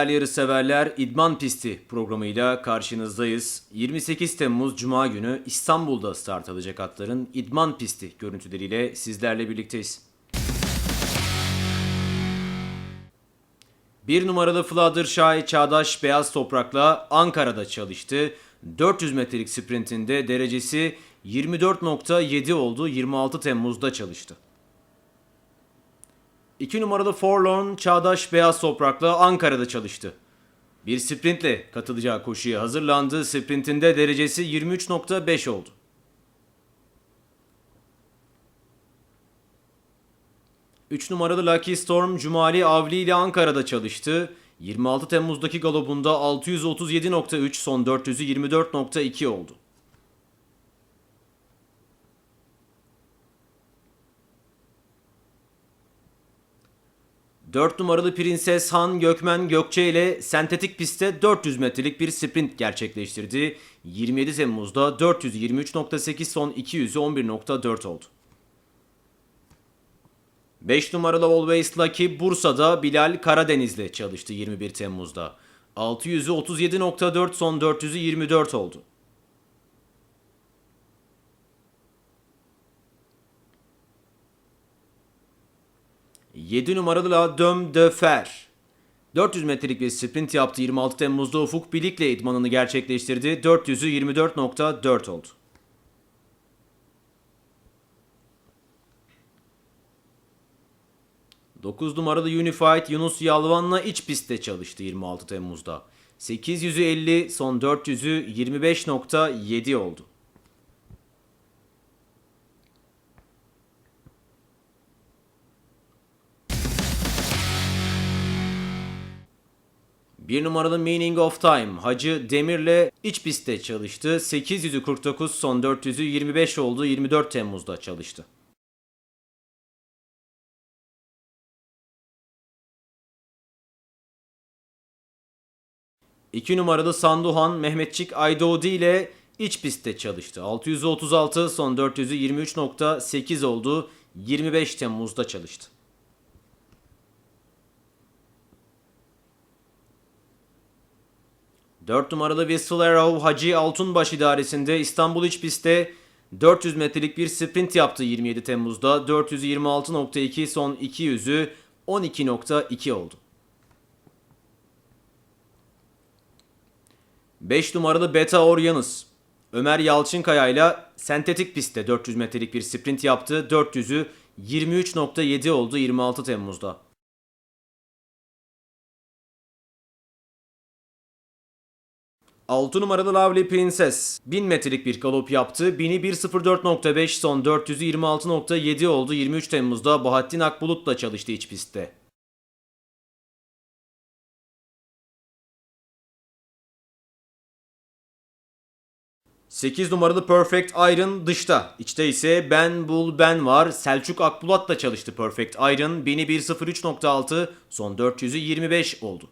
değerli yarışseverler İdman Pisti programıyla karşınızdayız. 28 Temmuz Cuma günü İstanbul'da start alacak atların İdman Pisti görüntüleriyle sizlerle birlikteyiz. Bir numaralı Fluttershy Çağdaş Beyaz Toprak'la Ankara'da çalıştı. 400 metrelik sprintinde derecesi 24.7 oldu. 26 Temmuz'da çalıştı. 2 numaralı Forlorn Çağdaş Beyaz Toprak'la Ankara'da çalıştı. Bir sprintle katılacağı koşuya hazırlandı. Sprintinde derecesi 23.5 oldu. Üç numaralı Lucky Storm Cumali Avli ile Ankara'da çalıştı. 26 Temmuz'daki galobunda 637.3 son 400'ü 24.2 oldu. 4 numaralı Prenses Han Gökmen Gökçe ile sentetik pistte 400 metrelik bir sprint gerçekleştirdi. 27 Temmuz'da 423.8 son 200'ü 11.4 oldu. 5 numaralı Always Lucky Bursa'da Bilal Karadeniz'le çalıştı 21 Temmuz'da. 600'ü 37.4 son 400'ü 24 oldu. 7 numaralı La Döm de Fer. 400 metrelik bir sprint yaptı 26 Temmuz'da Ufuk Bilik'le idmanını gerçekleştirdi. 400'ü 24.4 oldu. Dokuz numaralı Unified Yunus Yalvan'la iç pistte çalıştı 26 Temmuz'da. 800'ü 50, son 400'ü 25.7 oldu. Bir numaralı Meaning of Time Hacı Demir'le iç pistte çalıştı. 800'ü 49 son 400'ü 25 oldu 24 Temmuz'da çalıştı. İki numaralı Sanduhan Mehmetçik Aydoğdu ile iç pistte çalıştı. 600'ü 36 son 400'ü 23.8 oldu 25 Temmuz'da çalıştı. 4 numaralı Whistle Arrow Hacı Altunbaş idaresinde İstanbul iç pistte 400 metrelik bir sprint yaptı 27 Temmuz'da. 426.2 son 200'ü 12.2 oldu. 5 numaralı Beta Oryanus Ömer Yalçınkaya ile sentetik pistte 400 metrelik bir sprint yaptı. 400'ü 23.7 oldu 26 Temmuz'da. 6 numaralı Lovely Princess 1000 metrelik bir galop yaptı. 1000'i 1.04.5 son 400'ü 26.7 oldu. 23 Temmuz'da Bahattin Akbulut'la çalıştı iç pistte. Sekiz numaralı Perfect Iron dışta. İçte ise Ben Bul Ben var. Selçuk Akbulat'la çalıştı Perfect Iron. 1000'i 1.03.6 son 400'ü 25 oldu.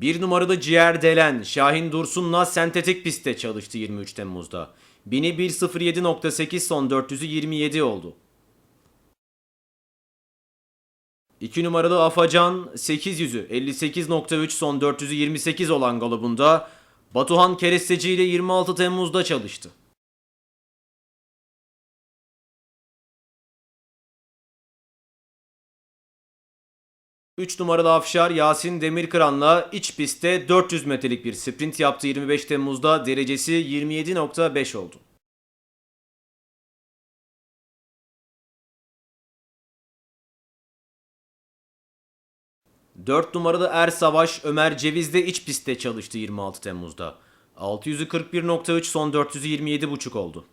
Bir numaralı Ciğer Delen Şahin Dursun'la sentetik pistte çalıştı 23 Temmuz'da. 1000'i 1.07.8 son 400'ü 27 oldu. 2 numaralı Afacan 800'ü 58.3 son 400'ü 28 olan galobunda Batuhan Keresteci ile 26 Temmuz'da çalıştı. 3 numaralı Afşar Yasin Demirkıran'la iç pistte 400 metrelik bir sprint yaptı 25 Temmuz'da derecesi 27.5 oldu. Dört numaralı Er Savaş Ömer Ceviz'de iç pistte çalıştı 26 Temmuz'da. 641.3 son 427.5 oldu.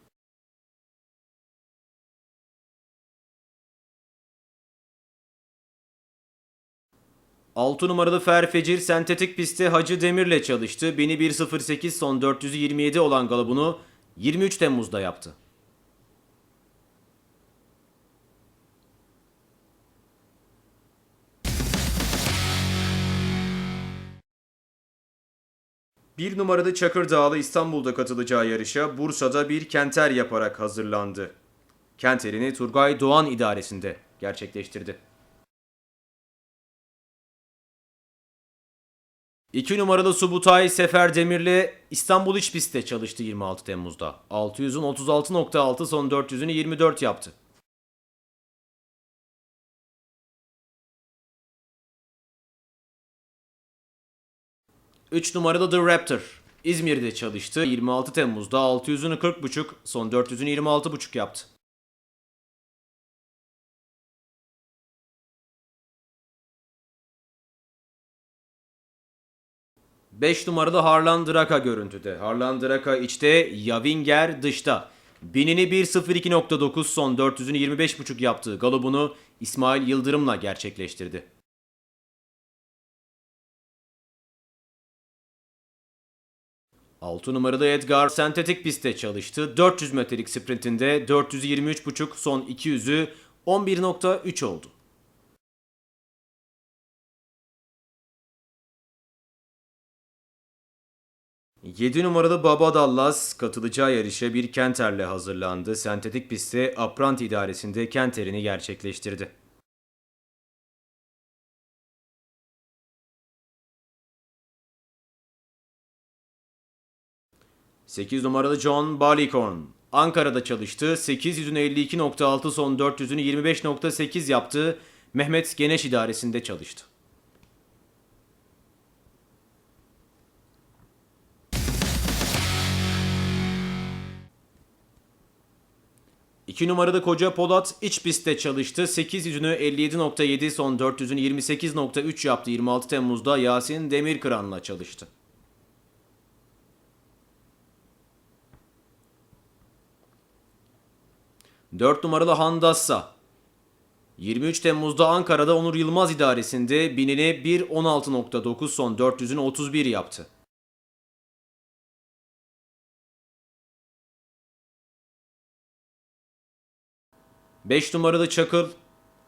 6 numaralı Ferfecir sentetik pistte Hacı Demir'le çalıştı. Beni 1.08 son 427 olan galabunu 23 Temmuz'da yaptı. Bir numaralı Çakır Dağlı İstanbul'da katılacağı yarışa Bursa'da bir kenter yaparak hazırlandı. Kenterini Turgay Doğan idaresinde gerçekleştirdi. 2 numaralı Subutay Sefer Demir'le İstanbul İç Pist'te çalıştı 26 Temmuz'da. 600'ün 36.6 son 400'ünü 24 yaptı. Üç numaralı The Raptor. İzmir'de çalıştı. 26 Temmuz'da 600'ünü 40.5, son 400'ünü 26.5 yaptı. Beş numaralı Harlan Draka görüntüde. Harlan Draka içte, Yavinger dışta. Binini 1.02.9 son 400'ünü 25.5 yaptığı galobunu İsmail Yıldırım'la gerçekleştirdi. 6 numaralı Edgar sentetik pistte çalıştı. 400 metrelik sprintinde 423.5 son 200'ü 11.3 oldu. Yedi numaralı Baba Dallas katılacağı yarışa bir Kenter'le hazırlandı. Sentetik pistte Aprant idaresinde Kenter'ini gerçekleştirdi. 8 numaralı John Barleycorn. Ankara'da çalıştı. 800'ünü 52.6 son 400'ünü 25.8 yaptı. Mehmet Geneş idaresinde çalıştı. İki numaralı Koca Polat iç pistte çalıştı. 800'ünü 57.7 son 400'ünü 28.3 yaptı. 26 Temmuz'da Yasin Demirkıran'la çalıştı. 4 numaralı Handassa. 23 Temmuz'da Ankara'da Onur Yılmaz idaresinde binini 1.16.9 son 400'ünü 31 yaptı. Beş numaralı Çakıl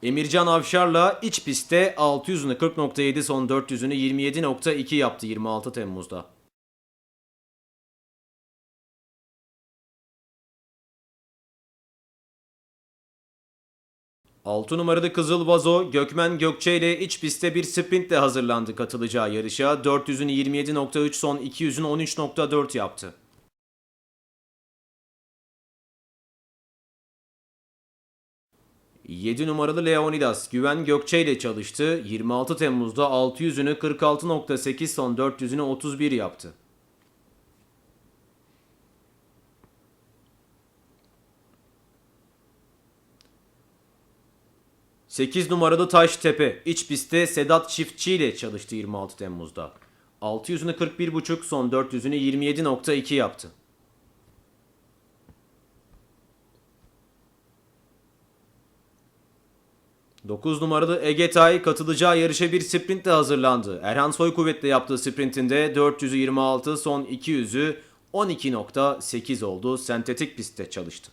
Emircan Avşar'la iç pistte 600'ünü 40.7 son 400'ünü 27.2 yaptı 26 Temmuz'da. 6 numaralı Kızıl Vazo Gökmen Gökçe ile iç pistte bir sprintle hazırlandı katılacağı yarışa. 400'ün 27.3 son 200'ün 13.4 yaptı. Yedi numaralı Leonidas Güven Gökçe ile çalıştı. 26 Temmuz'da 600'ünü 46.8 son 400'ünü 31 yaptı. 8 numaralı Taştepe iç pistte Sedat Çiftçi ile çalıştı 26 Temmuz'da. 600'ünü 41.5 son 400'ünü 27.2 yaptı. Dokuz numaralı Egetay katılacağı yarışa bir sprintle hazırlandı. Erhan Soykuvvet'le yaptığı sprintinde 400'ü 26 son 200'ü 12.8 oldu. Sentetik pistte çalıştı.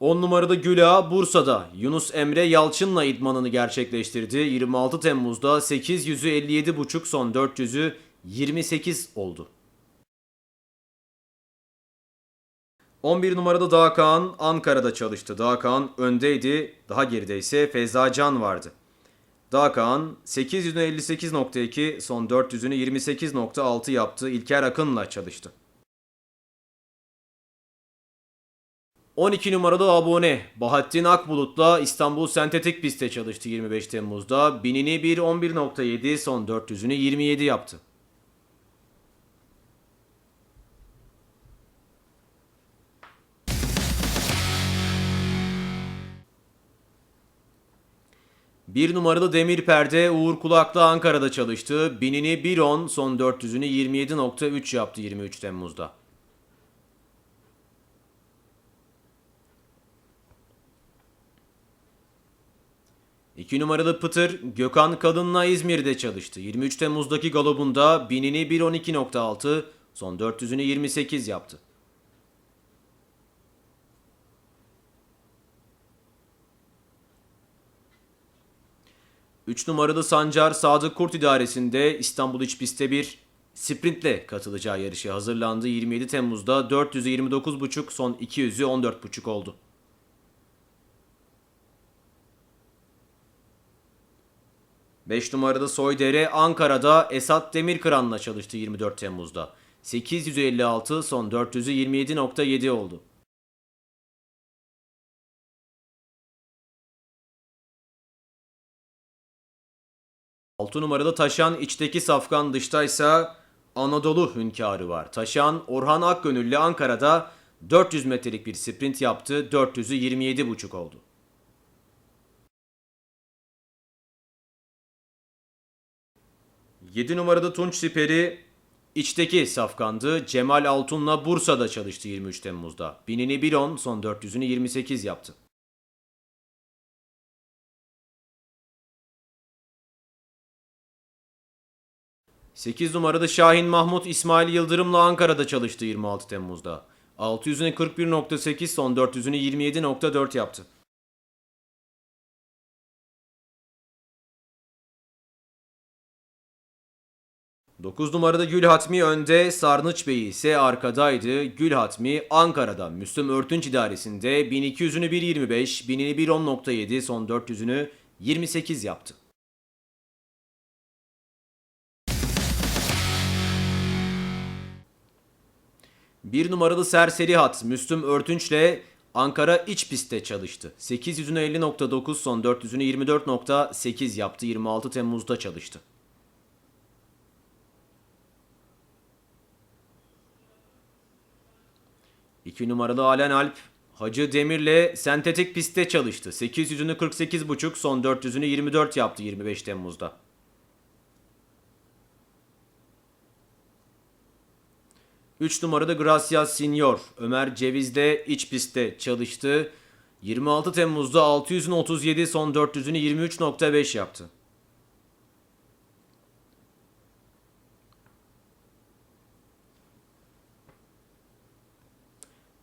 10 numarada Güla Bursa'da Yunus Emre Yalçın'la idmanını gerçekleştirdi. 26 Temmuz'da 800'ü 57.5 son 400'ü 28 oldu. 11 numarada Dağ Ankara'da çalıştı. Dağ öndeydi. Daha geride ise Feyza Can vardı. Dağ 800'ünü 58.2 son 400'ünü 28.6 yaptı. İlker Akın'la çalıştı. 12 numaralı abone Bahattin Akbulut'la İstanbul Sentetik Pist'te çalıştı 25 Temmuz'da. Binini 1.11.7 son 400'ünü 27 yaptı. Bir numaralı demir perde Uğur Kulak'la Ankara'da çalıştı. Binini 1.10 son 400'ünü 27.3 yaptı 23 Temmuz'da. 2 numaralı Pıtır Gökhan Kalın'la İzmir'de çalıştı. 23 Temmuz'daki galobunda binini 1.12.6, son 400'ünü 28 yaptı. Üç numaralı Sancar Sadık Kurt idaresinde İstanbul İç Pist'te bir sprintle katılacağı yarışa hazırlandı. 27 Temmuz'da 400'ü 29.5 son 200'ü 14.5 oldu. Beş numarada Soydere Ankara'da Esat Demirkıran'la çalıştı 24 Temmuz'da. 856 son 400'ü 27.7 oldu. 6 numarada Taşan içteki safkan dıştaysa Anadolu hünkârı var. Taşan Orhan Akgönüllü Ankara'da 400 metrelik bir sprint yaptı. 400'ü 27.5 oldu. Yedi numarada Tunç Siperi içteki safkandı. Cemal Altun'la Bursa'da çalıştı 23 Temmuz'da. Binini 1.10 son 400'ünü 28 yaptı. 8 numarada Şahin Mahmut İsmail Yıldırım'la Ankara'da çalıştı 26 Temmuz'da. 600'üne 41.8 son 400'ünü 27.4 yaptı. Dokuz numarada Gül Hatmi önde, Sarnıç Bey ise arkadaydı. Gül Hatmi Ankara'da Müslüm Örtünç idaresinde 1200'ünü 1.25, 1000'ini 1.10.7, son 400'ünü 28 yaptı. Bir numaralı serseri hat Müslüm Örtünç'le Ankara iç pistte çalıştı. 800'ünü 50.9 son 400'ünü 24.8 yaptı. 26 Temmuz'da çalıştı. İki numaralı Alen Alp Hacı Demir'le sentetik pistte çalıştı. 800'ünü 48.5 son 400'ünü 24 yaptı 25 Temmuz'da. 3 numarada Gracias Senior. Ömer Ceviz'de iç pistte çalıştı. 26 Temmuz'da 600'ün 37 son 400'ünü 23.5 yaptı.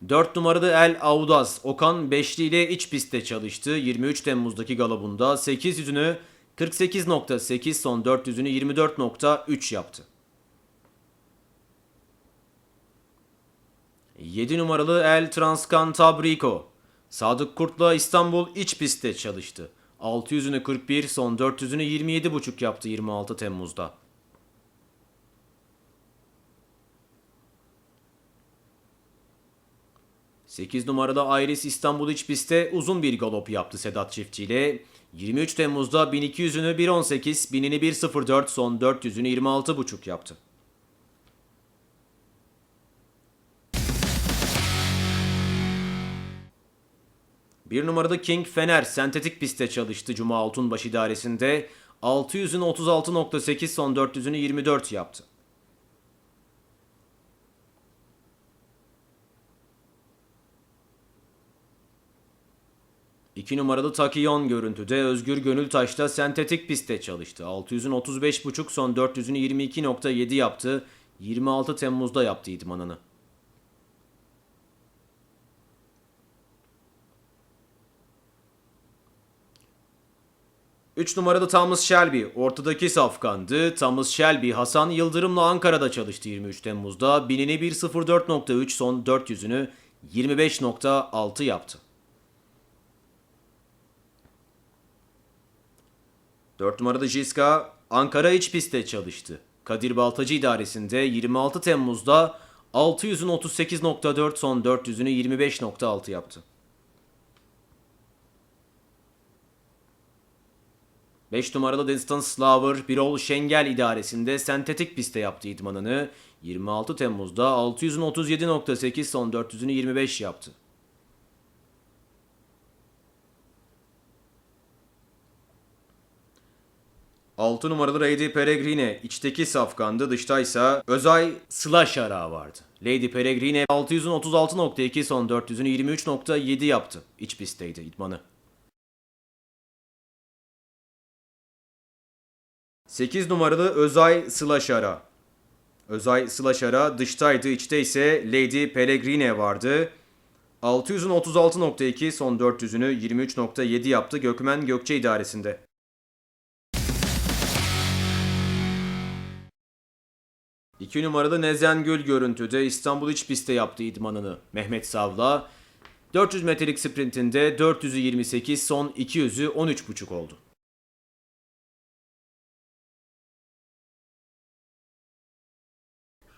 Dört numarada El Audaz Okan Beşli ile iç pistte çalıştı. 23 Temmuz'daki galabunda 800'ünü 48.8 son 400'ünü 24.3 yaptı. 7 numaralı El Transcantabrico. Sadık Kurt'la İstanbul iç pistte çalıştı. 600'ünü 41, son 400'ünü 27.5 yaptı 26 Temmuz'da. Sekiz numarada Iris İstanbul iç pistte uzun bir galop yaptı Sedat Çiftçi ile. 23 Temmuz'da 1200'ünü 1.18, 1000'ini 1.04, son 400'ünü 26.5 yaptı. Bir numarada King Fener sentetik pistte çalıştı Cuma Altunbaş idaresinde. 600'ün 36.8 son 400'ünü 24 yaptı. İki numaralı Takiyon görüntüde Özgür Gönültaş'ta sentetik pistte çalıştı. 600'ün 35.5 son 400'ünü 22.7 yaptı. 26 Temmuz'da yaptı idmanını. 3 numarada Thomas Shelby ortadaki safkandı. Thomas Shelby Hasan Yıldırım'la Ankara'da çalıştı 23 Temmuz'da. Binini 1.04.3 son 400'ünü 25.6 yaptı. 4 numarada Jiska Ankara iç pistte çalıştı. Kadir Baltacı idaresinde 26 Temmuz'da 600'ün 38.4 son 400'ünü 25.6 yaptı. 5 numaralı Distance Slaver Birol Şengel idaresinde sentetik pistte yaptı idmanını. 26 Temmuz'da 600'ün 37.8 son 400'ünü 25 yaptı. Altı numaralı Lady Peregrine içteki safkandı dıştaysa Özay Slash arağı vardı. Lady Peregrine 600'ün 36.2 son 400'ünü 23.7 yaptı. İç pistteydi idmanı. 8 numaralı Özay Sılaşara. Özay Sılaşara dıştaydı, içte ise Lady Pellegrine vardı. 600'ün 36.2, son 400'ünü 23.7 yaptı Gökmen Gökçe idaresinde. 2 numarada Nezengül görüntüde İstanbul iç pistte yaptı idmanını Mehmet Savla. 400 metrelik sprintinde 400'ü 28 son 200'ü 13.5 oldu.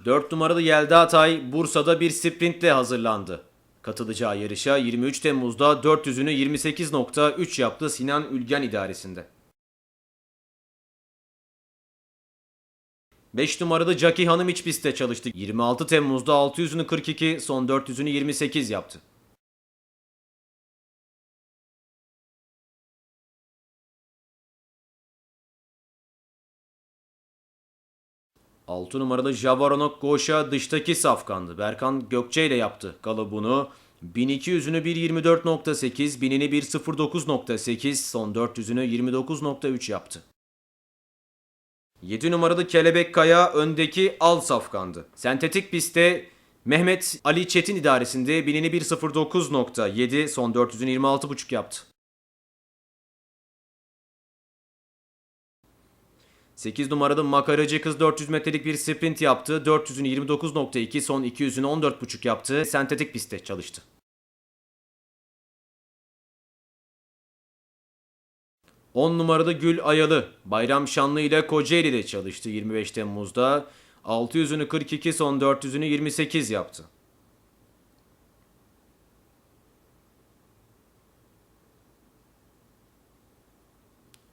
Dört numaralı Yelda Atay Bursa'da bir sprintle hazırlandı. Katılacağı yarışa 23 Temmuz'da 400'ünü 28.3 yaptı Sinan Ülgen idaresinde. 5 numaralı Jackie Hanım iç pistte çalıştı. 26 Temmuz'da 600'ünü 42, son 400'ünü 28 yaptı. Altı numaralı Javaronok Goşa dıştaki safkandı. Berkan Gökçe ile yaptı galobunu. 1200'ünü 1.24.8, 1000'ini 1.09.8, son 400'ünü 29.3 yaptı. 7 numaralı Kelebek Kaya öndeki al safkandı. Sentetik pistte Mehmet Ali Çetin idaresinde 1000'ini 1.09.7, son 400'ünü 26.5 yaptı. 8 numaralı Makaracı kız 400 metrelik bir sprint yaptı. 400'ünü 29.2, son 200'ünü 14.5 yaptı. Sentetik pistte çalıştı. On numarada Gül Ayalı, Bayram Şanlı ile Kocaeli'de çalıştı 25 Temmuz'da. 600'ünü 42, son 400'ünü 28 yaptı.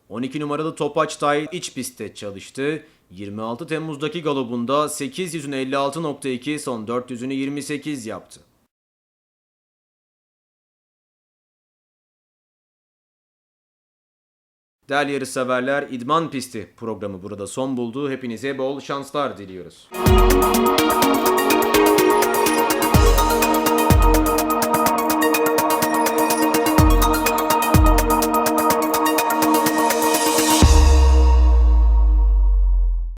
...12 numaralı Topaç Tay iç pistte çalıştı. 26 Temmuz'daki galobunda 800'ünü 56.2, son 400'ünü 28 yaptı. Değerli yarışseverler, İdman Pisti programı burada son buldu. Hepinize bol şanslar diliyoruz.